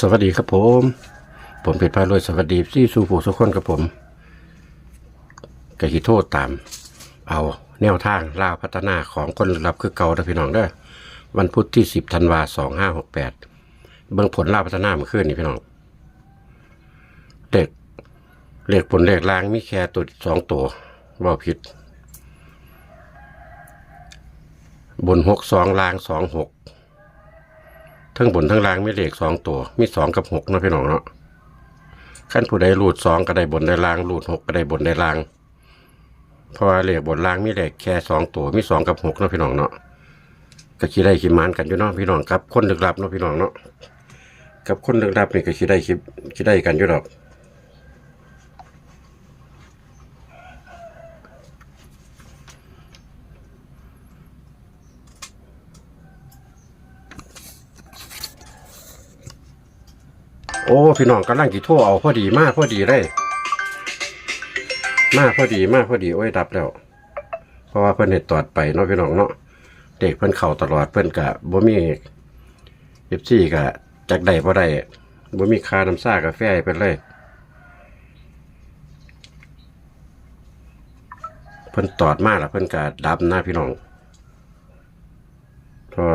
สวัสดีครับผม ผมเพชรพารวยสวัสดีที่สู่ผู้สุกคนกับผมกะหิโทษตาม เอาแนวทางล่าวพัฒนาของคนลึกลับคือเก่านะพี่น้องเด้อวันพุธที่สิบธันวาสองห้าหกแปดเบื้องผลล่าวพัฒนามื่อคืนนี่พี่น้อง เด็กเลขผลเลขลางมีแค่ตัวสองตัวว่าผิด บนหกสองลางสองหก ทั้งบนทั้งล่างมีเลขสองตัว มีสองกับหกนะพี่น้องเนาะขั้นผู้ใดรูดสองก็ได้บนได้ล่างรูดหกก็ได้บนได้ล่าง เพราะว่าเลขบนล่างมีเลขแค่สองตัว มีสองกับหกนะพี่น้องเนาะก็คิดได้คิดมานกันอยู่เนาะพี่น้องครับ คนลึกลับเนาะพี่น้องเนาะกับคนลึกลับนี่ก็คิดได้คิดคิดได้กันอยู่ดอก โอ้พี่น้องกำลังกี่ทั่วเอาพอดีมากพอดีเลยมากพอดีมากพอดีโอ้ยดับแล้ว เพราะว่าเพิ่อนเห็ดตอดไปเนาะพี่น้องเนาะเด็กเพิ่อนเข่าตลอดเพิ่อนกะบ่มีเอฟซี่กะจักได้บ่ได้บ่มีคาน้ำซ่ากาแฟให้เพิ่นเลยเพิ่อนตอดมากล้วเพิ่อนกะดับหน้าพี่น้องเพราะ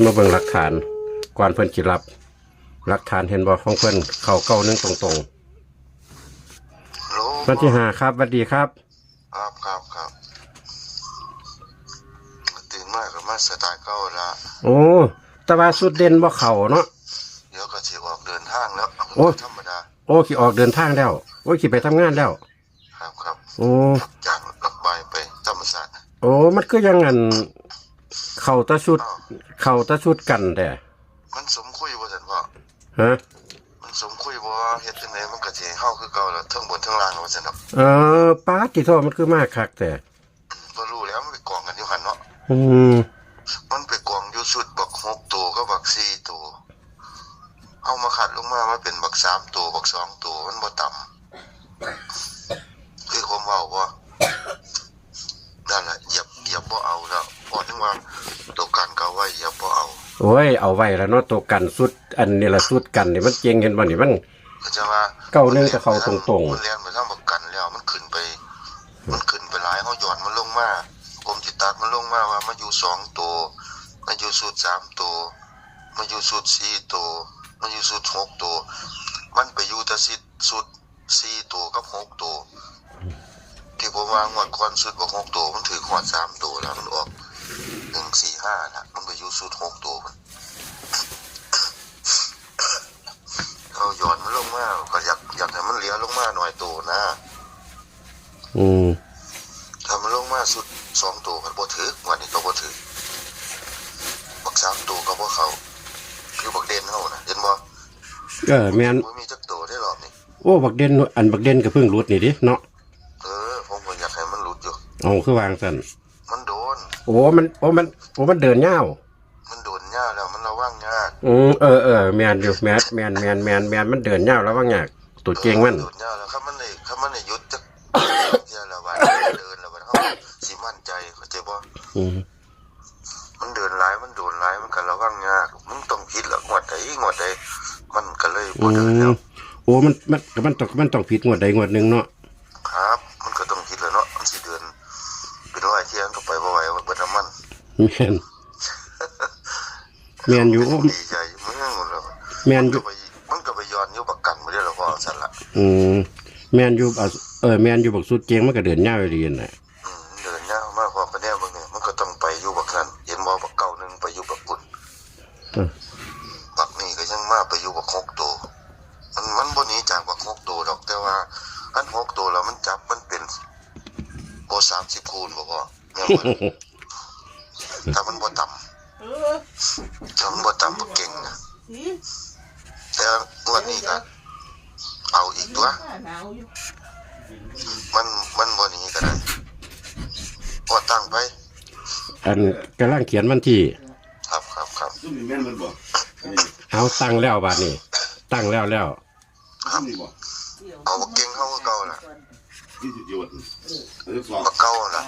มาเบิ่งหลักฐานก่อนเพิ่นสิรับ หลักฐานเห็นบ่ของเพิ่นเข้าเก้าหนึงตรงรู้ๆวันที่ห้าครับสวัสดีครับ ครับครับครับตื่นมากก็มาสไตล์เก่าละโอ้แตะว่าสุดเด่นบ่เข้าเนาะเดี๋ยวก็สิออกเดินทางแล้วโอ้ธรรมดาโอ้ขี่ออกเดินทางแล้ว โอ้ขี่ไปทำงานแล้ว ครับครับโอ้จากลักใบายไปธรรมศาสตร์โอ้มันก็ยังงัน เข้าแตะชุด อ้าวเข้าแตะชุดกันแต่มันสมคุยบ่ซั่นพ่อฮะมันสมคุยบ่ว่าเฮ็ดจังไดมันก็สิให้เฮาคือเก่าแล้วเทั้งบนเทั้งล่างว่าซั่นเนาะเออป้าดที่โทษมันคือมากคักแต่ บ่รู้แล้วมันไปกองกันอยู่หั่นเนาะอืมมันไปกองอยู่สุดบัก6ตัวกับบัก4ตัวเอามาขัดลงมามาเป็นบัก3ตัวบัก2ตัวมันบ่ต่ำคือผมเว่าว่านั่นแหละเหยียบเหยียบบ่เอาแล้วพอถึงว่าตัวกันก็ไว้เหยียบบ่เอา โอ้ยเอาไว้แล้วเนาะตัวกันสุด อันนี้ละสุดกันนี่มันเจงเห็นบ่นี่มัน ก็จะว่าเก้าหนึ่งก็เข้าตรงๆ มันเรียนไปทางประกันแล้วมันขึ้นไป มันขึ้นไปหลายเขาหย่อนมันลงมากรมจิตตัดมันลงมาว่ามาอยู่สองตัวมาอยู่สูตรสามตัวมาอยู่สูตรสี่ตัวมาอยู่สูตรหกตัวมันไปอยู่แต่สิสูตรสี่ตัวกับหกตัวที่ผมวางงวดก่อนสูตรบอกหกตัวมันถือขวดสามตัวแล้วมันออก หนึ่งสี่ห้านะมันไปอยู่สูตรหกตัวมันเขาหย่อนมันลงมาก็อยากอยากให้มันเหลียลงมาหน่อยตัวนะ อืมถ้ามันลงมาสุดสองตัวกันบ่ถือวันนี้ก็บ่ถือบักสามตัวก็บ่เข้าคือบักเด่นเฮานะเห็นบ่เออแม่นบ่มีจักตัวได้รอบนี้โอ้บักเด่นอันบักเด่นก็เพิ่งรุดนี่ดิเนาะเออผมก็อยากให้มันหลุดอยู่เอาคือวางสันมัน โดนโอ้มันโอ้มันโอ้มันเดินยาวมันโดนยากแล้วมันระวังยากอืมเออเออแมนอยู่แมนแมนแมนแมนแมนมันเดินยาวแล้วว่างอยากตัวเก่งมันโดนยากแล้วครับมันได้ครับมันได้หยุดจักเที่ยวแล้วว่าเดินแล้วว่าเฮาสิมั่นใจเข้าใจบ่อืมมันเดินหลายมันโดนหลายมันก็ระวังยากมันต้องคิดละงวดใดงวดใดมันก็เลยอืบ่เดินแล้มวโอ้มันมันมันต้องมันต้องผิดงวดใดงวดหนึ่งเนาะ แมนแมนอยู่โอ้ดีใจมึงหมดแล้วแมนมันอก็ยู่ไปมันก็ไปย้อนอยู่ประกันบ่ได้แล้วพอสั่นละอืมแมนอยู่เอาเออแมนอยู่บักสุดเก่งมันก็เดินยาวดีน่ะอืมเดินยาวมากพอปานแน่เบิ่งเนี่ยมันก็ต้องไปอยู่บักนั้นเห็นบ่บักเก่าหนึงไปอยู่บักปุ่นเออบักนี่ก็ยังมาไปอยู่บักหกโตวมันมันบ่หนีจากบักหกโตวดอกแต่ว่าอันหกโตวแล้วมันจับมันเป็นบ่30คูณบ่พอแม่นบ่ ถ้ามันบ่ต่ำเออถ้ามันบ่ต่ำบ่เก่งนะสิแต่งวดนี้ก็เอาอีกตัวหนาวอยู่มันมันบนนี้ก็ได้พอตั้งไป อันกำลังเขียนวันที่ ครับครับครับซุ่มนี่แม่นมันบ่อันนี้เอาตั้งแล้วบาดนี้ตั้งแล้วแล้วครับนี่บ่เดี๋ยวเอาบ่เก่งเข้าก็เก่าล่ะอที่จุดยวดเออสองบักเก้าน่ะ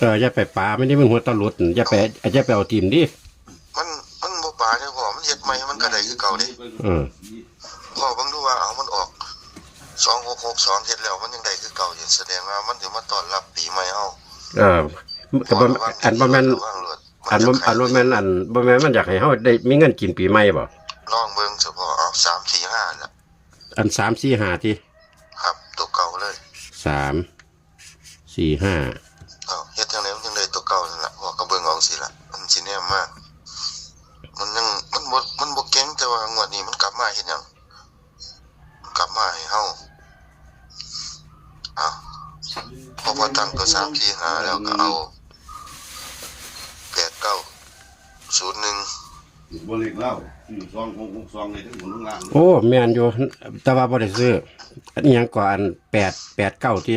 เอออย่าไปปลาไม่ได้มันหัวตะลุดอย่าไปอย่าไปเอาทีมดิมันมันบ่ปลาเด้อพ่อมันเฮ็ดใหม่มันก็ได้คือเก่าเด้เออพ่อเบิ่งดูว่าเอามันออก2662เฮ็ดแล้วมันยังได้คือเก่าอยู่แสดงว่ามันสิมาต้อนรับปีใหม่เฮาเออก็บ่อันบ่แม่นระวังรถอันบ่อันบ่แม่นอันบ่แม่นมันอยากให้เฮาได้มีเงินกินปีใหม่บ่ลองเบิ่งเฉพาะเอา3 4 5น่ะอัน3 4 5ที่ครับตัวเก่าเลย3 4 5เอาเฮ็ดจังไดมันจึงได้ตัวเก่านั่นล่ะพ่อก็เบิ่งเอาสิล่ะมันสิแนมมาก มันยังมันบ่มันบ่เก่งแต่ว่างวดนี้มันกลับมาเฮ็ดหยังมันกลับมาให้เฮาเอา พอพอตั้งตัว3 4 5แล้วก็เอา8 9 0 1บริเล่าอยู่ซองหกหกซองในทั้งหมดทั้งล่างโอ้แม่นอยู่แต่ว่าบ่ได้ซื้ออันนี้ยังก่ออัน8 8 9ที่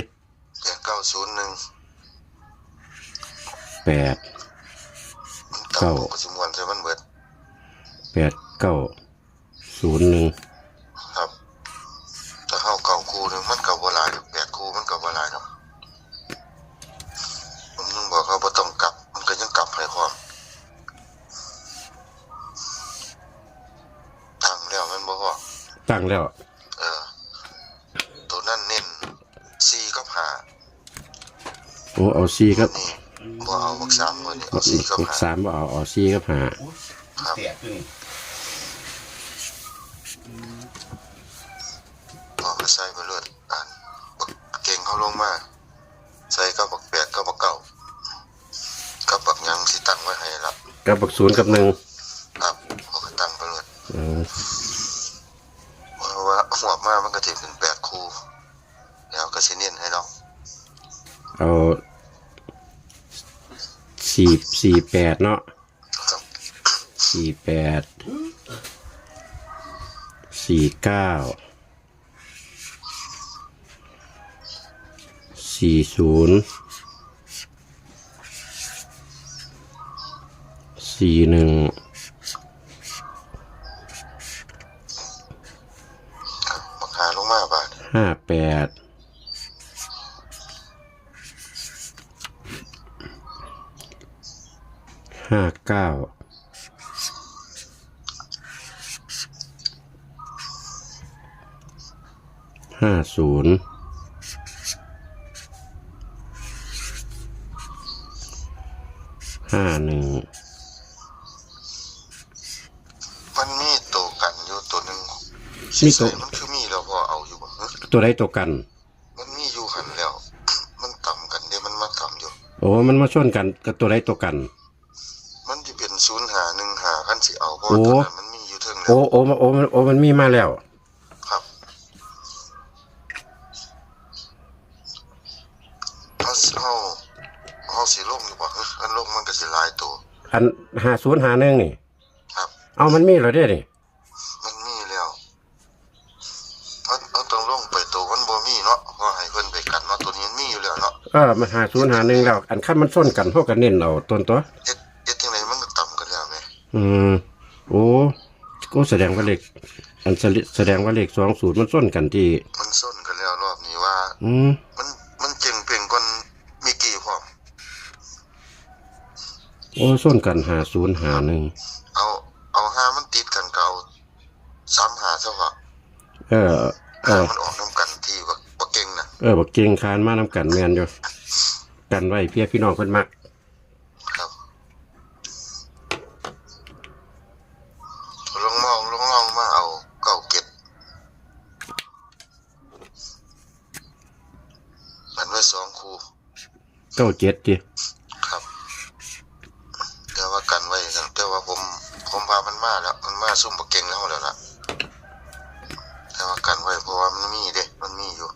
8 9 0 1 8มันเก่าเก้าก็สิม่วนใส่มันเบิด8 9 0 1 ครับถ้าเฮาเก่าคู่หนึงมันก็บ่หลายดอก8คู่มันก็บ่หลายดอกผมนึงบอกเขาบ่ต้องกลับ มันก็ยังกลับให้พร้อมตั้งแล้วแมันบ่พอ ตั้ง แล้ว เออ ตัวนั้นเน้น4กับ5โอ้เอา4ครับนี่บ่เอาบัก3มื้อนี้เอา4กับหกสามบ่เอาเอา4กับ5 5ครับแตกขึ้นพอก็ใส่ไปเลยอ่านบักเก่งเขาลงมา ใส่กับบักแปดกับบักเก้ากับบักหยังสิตั้งไว้ให้รับกับบักศูนย์กับหนึ่งครับพอก็ตั้งไปเลย สี่สี่แปดเนาะสี่แปดสี่เก้าสี่ศูนย์สี่หนึ่ง ครับบักหาลงมาบาด ห้าแปด ห้าเก้าห้าศูนย์ห้าหนึ่งมันมีตัวกันอยู่ตัวหนึ่งมีตัวใส่มันคือมีแล้วพอเอาอยู่บ่ฮะตัวใดตัวกัน มันมีอยู่หันแล้ว มันต่ำกันเดี๋ยวมันมาต่ำอยู่ โอ้มันมาชนกันกับตัวใดตัวกันมัน สิเอาเพราะโอ้ว่าตัวนั้นมันมีอยู่เทิงแล้โอ้วโอ้มันโอ้มันโอ้มันมีมาแล้ว ครับเอาเอาเอาสิลงอยู่บ่เฮ้ยอันลงมันก็สิหลายตัว อันหาศูนย์หาหนึ่งนี่ ครับ เอามันมีเหรอเด้นี่มันมีแล้วเอาเอาต้องลงไปตัวมันบ่มีเนาะเพราะให้เพิ่นไปกันเนาะตัวนี้มันมีอยู่แล้วเนาะเออมันหาศูนย์หาหนึ่งแล้ว อันขั้นมันส้นกันพวกกันเน้นเอาตัวตัวเฮ็ดเฮ็ดจังไดมันก็ต่ำกันแล้วแม่อืม โอ้ก็แสดงว่าเลขอันแสดแสดงว่าเลขสองศูนย์มันส้นกันที่ มันส้นกันแล้วรอบนี้ว่า อืมมันมันเจ๋งเพ่งก่อนมีกี่พร้อมโอ้ส้นกันหาศูนย์หาหนึ่งเอาเอาหามันติดกันก็เอาซ้ำหาซะว่าเออเอหาอมันออกนํกันที่บ่บ่เก่งน่ะเออบักเก่งคานมานำกันแมนอยู่กันไว้เพียพี่น้องเพิ่นมัก ครับลองมองลองลองมาเอาเก้าเก็บมันไว้สองคู่ เก้าเจ็ดจีครับแต่ว่ากันไว้ครับแต่ว่าผมผมพามันมาแล้ว มันมาซุ่มบ่เก่งแล้วแล้วล่ะแต่ว่ากันไว้เพราะว่ามันมีเด้มันมีอยู่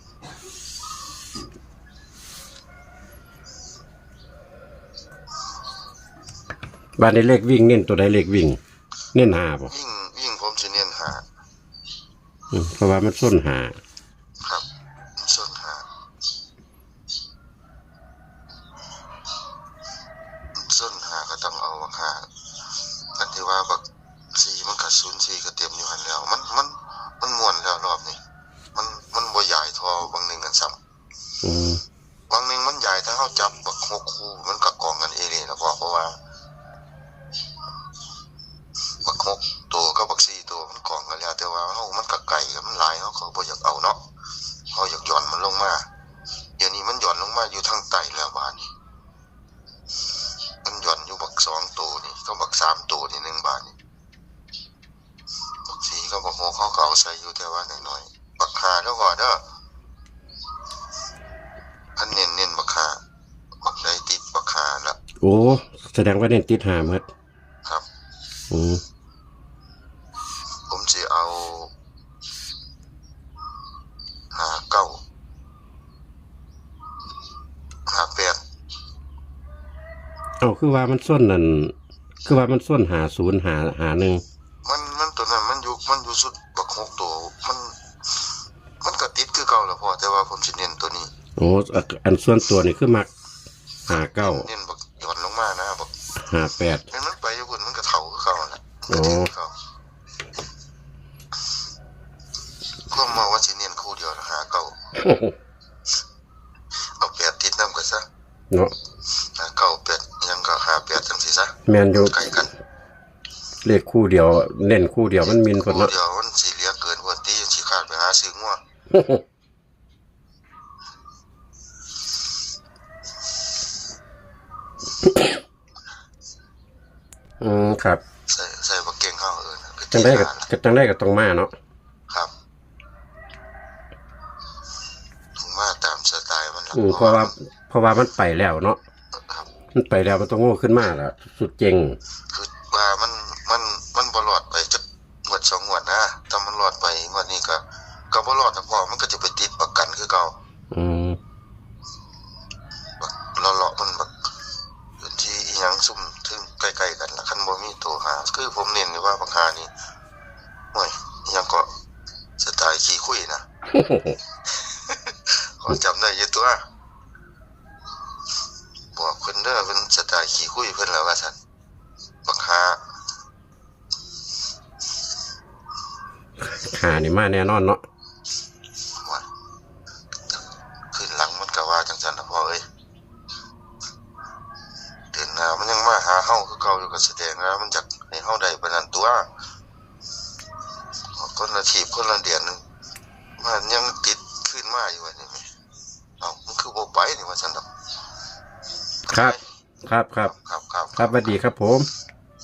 บ้านในเลขวิ่งเน้นตัวใดเลขวิ่ง เน้นหาบ่ยิ่งยิ่งผมสิเน้นหาอืมเพราะว่ามันส้นหาามันก็ไก่กับมันหลายเขาเขาบ่อยากเอาเนาะเขาอยากหย่อนมันลงมาเดี๋ยวนี้มันหย่อนลงมาอยู่ทางใต้แล้วบ้านนี้มันหย่อนอยู่บักสองตัวนี่ก็บักสามตัวนี่หนึ่งบาทนี่บักสี่ก็บักหกเขาก็เอาใส่อยู่แต่ว่าน้อยๆบักหาแล้วก่อนเด้ออันเน้นเน้นบักขาบักใดติดบักขาละโอ้แสดงว่าเน้นติดหาหมดครับอืมผมจะเอาหาเก้าหาแปด เอาคือว่ามันส้นนั่นคือว่ามันส้นหาศูนย์หาหาหนึ่งมันมันตัวนั้นมันอยู่มันอยู่สุดบักหกตัวมัน มันก็ติดคือเก่าแหละพอแต่ว่าผมจะเน้นตัวนี้โอ้อันอันส่วนตัวนี่คือมักหาเก้าเน้นบักหย่อนลงมานะบักหาแปดเน้นมันไปอยู่บนมันก็เท่าคือเก่าแหละมันก็โอ้ถึงคือเก่าก็มาว่าจะเน้นคู่เดียวนะหาเก้าเอาแปดติดน้ำกันซะเนาะ แมนอยู่ไก่กันเลขคู่เดียว เน้นคู่เดียวมันมินคนคู่เนาะเดียวมันสีเหลียเกินกว่าตีสิขาดไปหาซื้องัวอืมครับใส่ใส่บักเก่งเข้าเออนะก็จังได้กับตีหาจังได้กับตรงมาเนาะครับถึงว่าตามสไตล์มันล่ะอืมเพราะว่าเพราะว่ามันไปแล้วเนาะครับ มันไปแล้วมันต้องโง่ขึ้นมาแล้วสุดเจงคือว่ามันมันมันบ่รอดไปจะงวดสองงวดนะถ้ามันรอดไปงวดนี้ก็ก็บ่รอดแต่พอมันก็จะไปติดประกันคือเก่าอืมบักเลาะๆมันบักพื้นที่อีหยังซุ่มถึงใกล้ๆกันล่ะคันบ่มีตัวหา คือผมเน้นอยู่ว่าบักหานี่โอ้ยอีหยังก็สไตล์ขี้คุยนะขอจำได้อยี่ตัว หานี่มาแน่นอนเนาะว่าขึ้นหลังมันก็ว่าจังซั่นนะพ่อเอ้ยเดือนหน้ามันยังมาหาเฮาคือเก่าอยู่ก็แสดงว่ามันจักให้เฮาได้ปานนั้นตัวคนละทีคนละเดือนหนึงมันยังติดขึ้นมาอยู่ว่านี่แหมเอ้ามันคือบ่ไปนี่ว่าซั่นดอกครับ ครับครับครับครับครับสวัสดีครับผม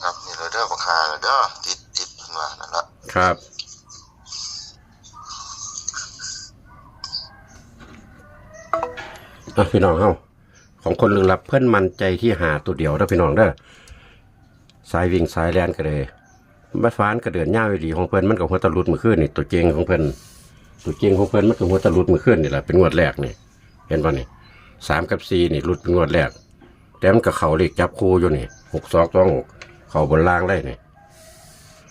ครับนี่เราเด้อบักหาเราเด้อติดติดเพิ่นว่านั่นละครับ อะพี่น้องเฮาของคนลึกลับเพื่อนมันใจที่หาตัวเดียวเด้อพี่น้องเด้อสายวิ่งสายแลนก็เลยบ้าฟ้านกระเดือนย่าวิลีของเพื่อนมันกับหัวตะลุดมือขึ้นนี่ตัวเจงของเพื่อนตัวเจงของเพื่อนมันกับหัวตะลุดมือขึ้นนี่แหละเป็นงวดแรกนี่ เห็นป่ะนี่สามกับสี่นี่ลุดเป็นงวดแรกแต่มันกับเขาเลขจับคู่อยู่นี่หกสองสองหกเขาบนล่างได้นี่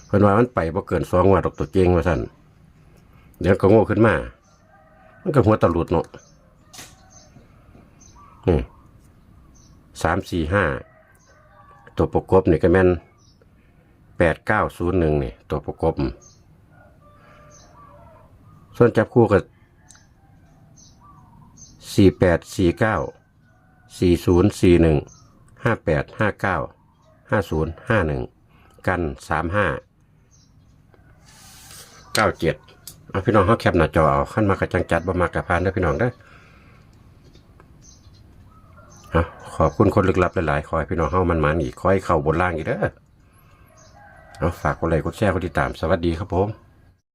เพิ่อนว่ามันไปบ่เกินสองวดดอกตัวเจงว่าซั่นเดี๋ยวก็โง่ขึ้นมา มันก็หัวตะลุดเนาะ สามสี่ห้าตัวประกบนี่ก็แม่นแปดเก้าศูนย์หนึ่งนี่ตัวประกบ ส่วนจับคู่ก็สี่แปดสี่เก้าสี่ศูนย์สี่หนึ่งห้าแปดห้าเก้าห้าศูนย์ห้าหนึ่งกันสามห้าเก้าเจ็ดเอาพี่น้องเขาแคปหน้าจอเอาขั้นมากระจังจัดบ่มากระพานได้พี่น้องได้ อะขอบคุณคนลึกลับหลายๆคอยพี่น้องเฮ้ามันมันอีกคอยเข้าบนล่างอีกเด้อเอาฝากกดไลค์กดแชร์กดติดตามสวัสดีครับผม